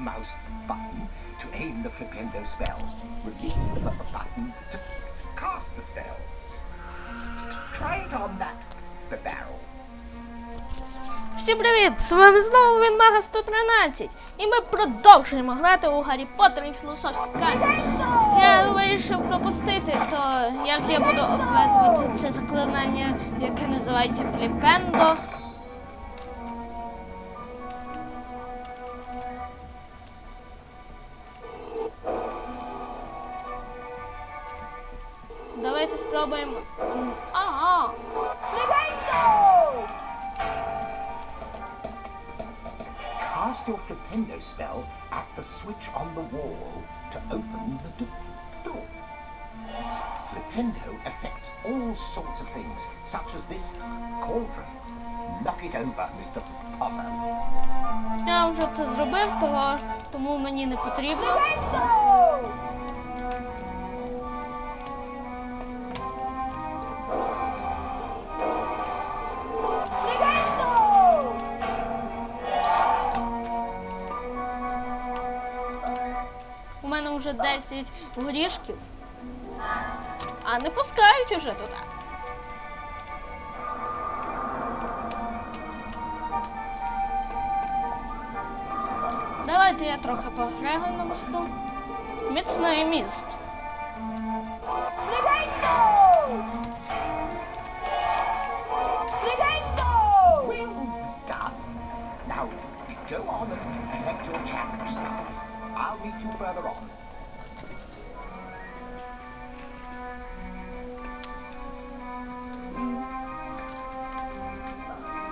mouse button to aim the flipendo spell. Release the bu- button to cast the spell. Try it on that the barrel. Всім привіт! З вами знову він Мага 113 і ми продовжуємо грати у Гаррі Поттер і філософський камінь. Я вирішив пропустити, то як я буду обведувати це заклинання, яке називається Фліпендо. Flipendo affects all sorts of things, such as this cauldron. Knock it over, Mr. Potter. Я вже це зробив, того, тому мені не потрібно. У мене вже 10 горішків, а не пускають уже туди. Давайте я трохи пограю на мосту. Міцний міст.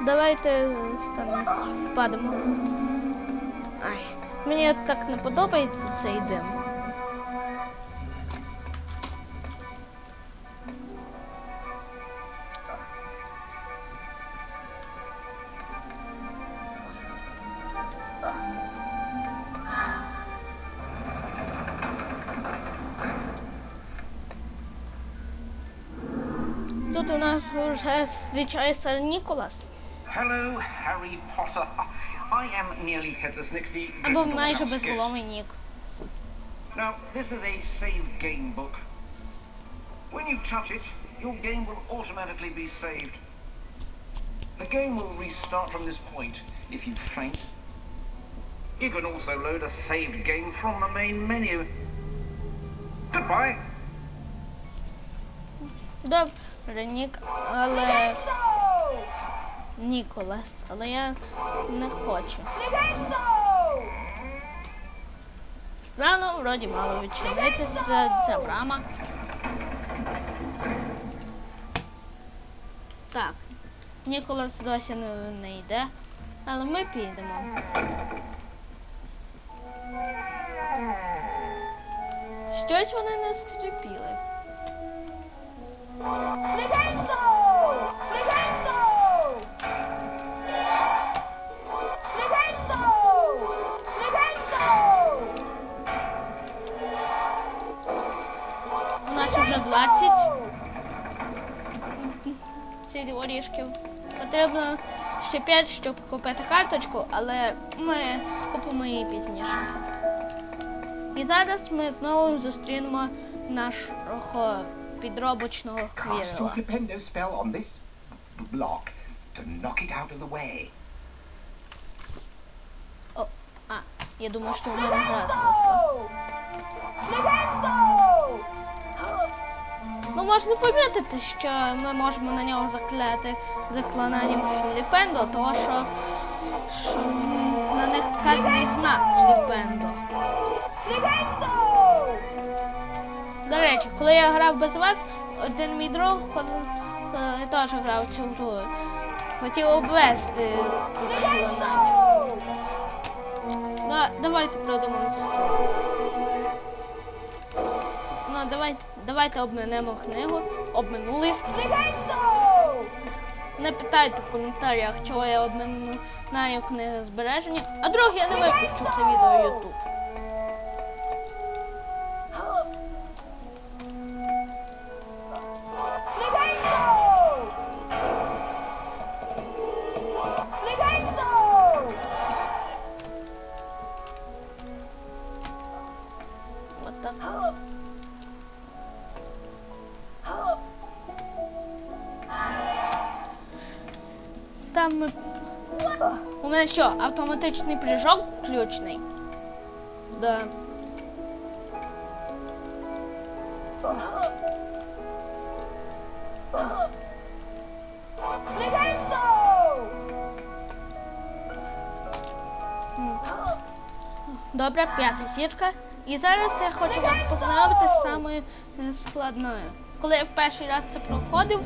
Давайте станемо, впадемо. Ай, мені так не подобається цей дим. Тут у нас вже зустрічається Ніколас. Hello, Harry Potter. I am nearly headless Nick, the Або Gryffindor майже house guest. безголовий Нік. Now, this is a save game book. When you touch it, your game will automatically be saved. The game will restart from this point if you faint. You can also load a saved game from the main menu. Goodbye. Добре, Нік, але. Ніколас, але я не хочу. Странно, вроді мало відчинитися ця брама. Так, Ніколас досі не, не йде, але ми підемо. Щось вони не стерпіли. Ще 5, щоб купити карточку, але ми купимо її пізніше. І зараз ми знову зустрінемо нашого підробочного way. О, а, я думаю, що в мене гра зависла. Ну, можна помітити, що ми можемо на нього закляти заклинанням Фліпендо, тому що, що на них вказаний знак Фліпендо. До речі, коли я грав без вас, один мій друг, коли, теж грав цю гру, хотів обвести заклинання. Да, давайте продемонструємо. Ну, давай, давайте обминемо книгу. Обминули. Не питайте в коментарях, чого я обминаю книги збереження. А друге, я не випущу це відео в YouTube. Так. Там. е, У мене що, автоматичний прыжок включений? Да. Добре, п'ята зірка. І зараз я хочу вас познайомити з самою е, складною. Коли я в перший раз це проходив,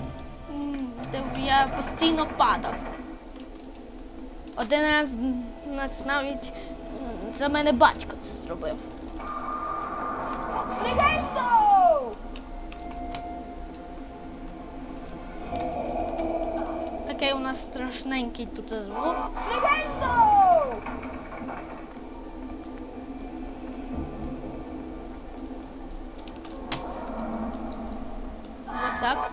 я постійно падав. Один раз нас навіть за мене батько це зробив. Такий у нас страшненький тут звук. Вот так.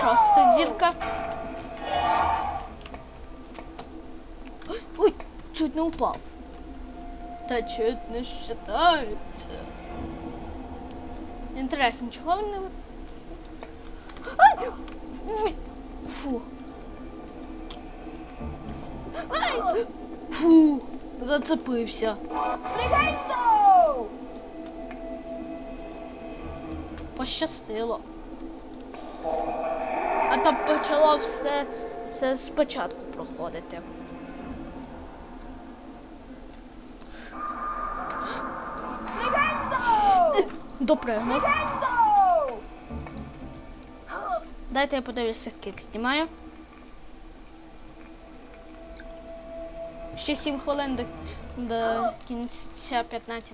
Шоста зірка. Чуть не упав. Та чуть не считається. Інтересно, чого він не Ай! Фу. Ай! Фу, зацепився. Пощастило. А то почало все, все спочатку проходити. Допригнув. Дайте я подивлюся, скільки знімаю. Ще 7 хвилин до, до кінця 15.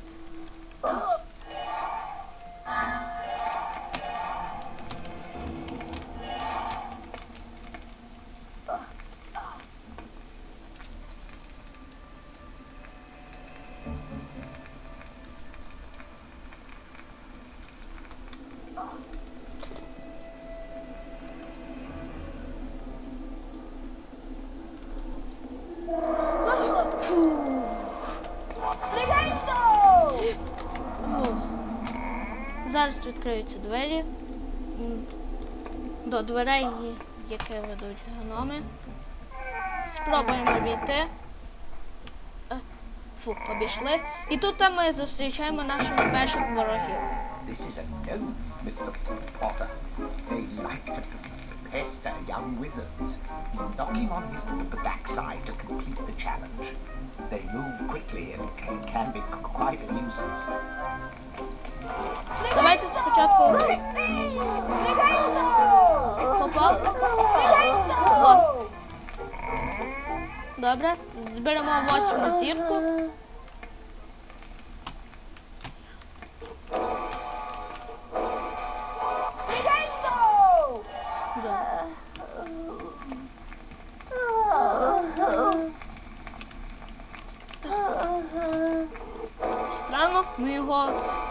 Зараз відкриються двері. До дверей, які ведуть гноми. Спробуємо війти. Е, Фу, обійшли. І тут ми зустрічаємо наших перших ворогів. This is a no, Mr. Potter. They like to pester young wizards. You knock him on his b- backside to complete the challenge. They move quickly and can, can be quite a nuisance. Давайте спочатку попав. О. Добре, зберемо восьму зірку.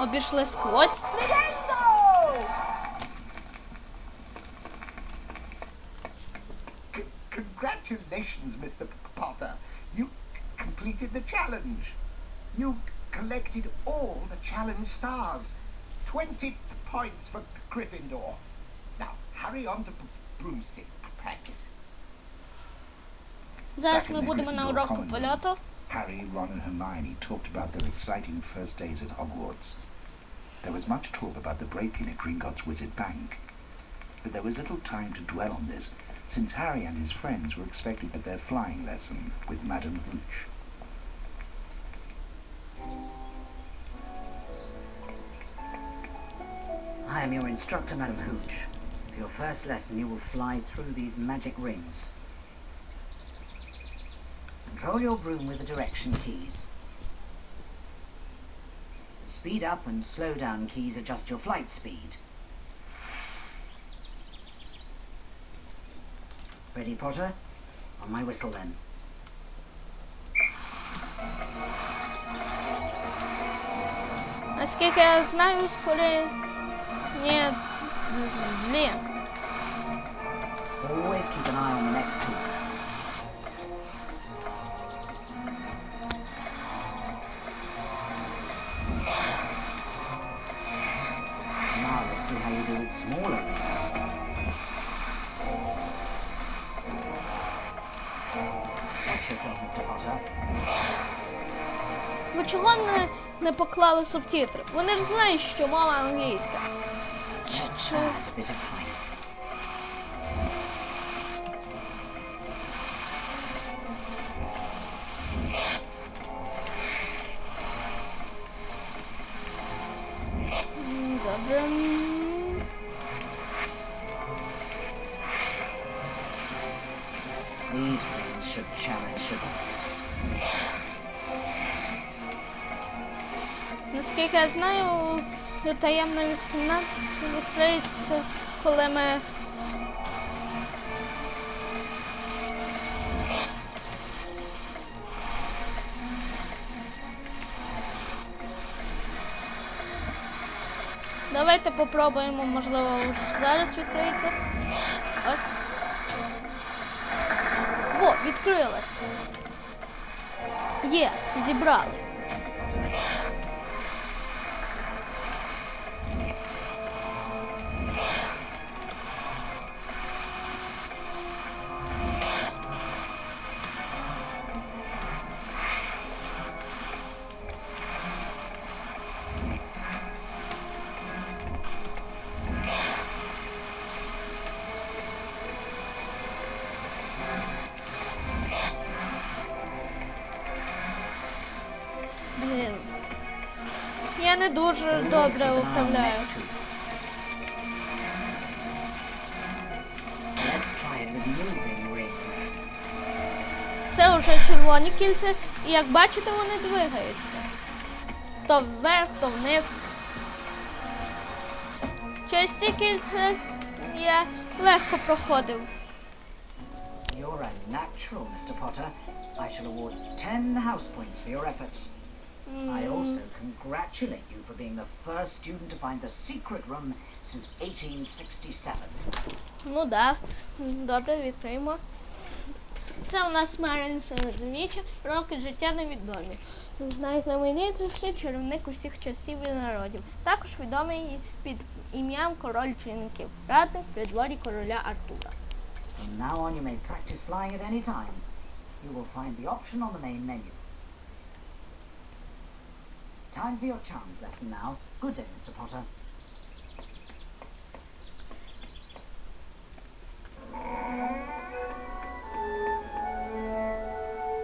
обійшли сквозь. C- congratulations, Mr. Potter. You c- completed the challenge. You collected all the challenge stars. 20 points for Gryffindor. Now, hurry on to B- Broomstick practice. Зараз Back in ми the будемо на Gryffindor уроку common room, польоту. Harry, Ron, and Hermione talked about their exciting first days at Hogwarts. There was much talk about the break-in at Gringotts Wizard Bank. But there was little time to dwell on this, since Harry and his friends were expected at their flying lesson with Madame Hooch. I am your instructor, Madam Hooch. For your first lesson, you will fly through these magic rings. Control your broom with the direction keys The speed up and slow down keys adjust your flight speed. Ready, Potter? On my whistle, then. Наскільки я знаю, скорее... Нет, блин. Always keep an eye on the next in smaller rings. Watch Ви чого не, не поклали субтитри? Вони ж знають, що мова англійська. Чи, чи... Добре. Наскільки я знаю, таємна кімната відкриється, коли ми. Давайте попробуємо, можливо, зараз відкриється. О, відкрилась. Є, зібрали. Не дуже добре управляю. Це вже червоні кільця, і як бачите, вони двигаються. То вверх, то вниз. Через ці кільця я легко проходив. You're a natural, Mr. Potter. I shall award 10 house points for your efforts. I also congratulate you for being the first student to find the secret room since 1867. Ну да. Добре, відкриємо. Це у нас Марин середньовіччя, роки життя невідомі. Найзнаменитіший чарівник усіх часів і народів. Також відомий під ім'ям король чинників, радник при дворі короля Артура. From now on, you may practice flying at any time. You will find the option on the main menu. Time for your charms lesson now. Good day, Mr. Potter.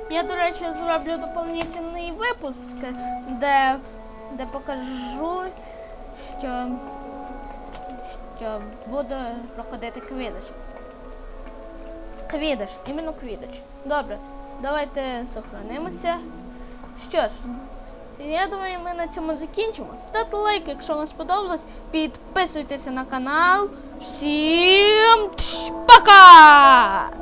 Я, до речі, зроблю доповнительний випуск, де, де покажу, що, що буду проходити квідич. Квідич, іменно квідич. Добре, давайте сохранимося. Що ж, я думаю, ми на цьому закінчимо. Ставте лайк, якщо вам сподобалось. Підписуйтеся на канал. Всім пока!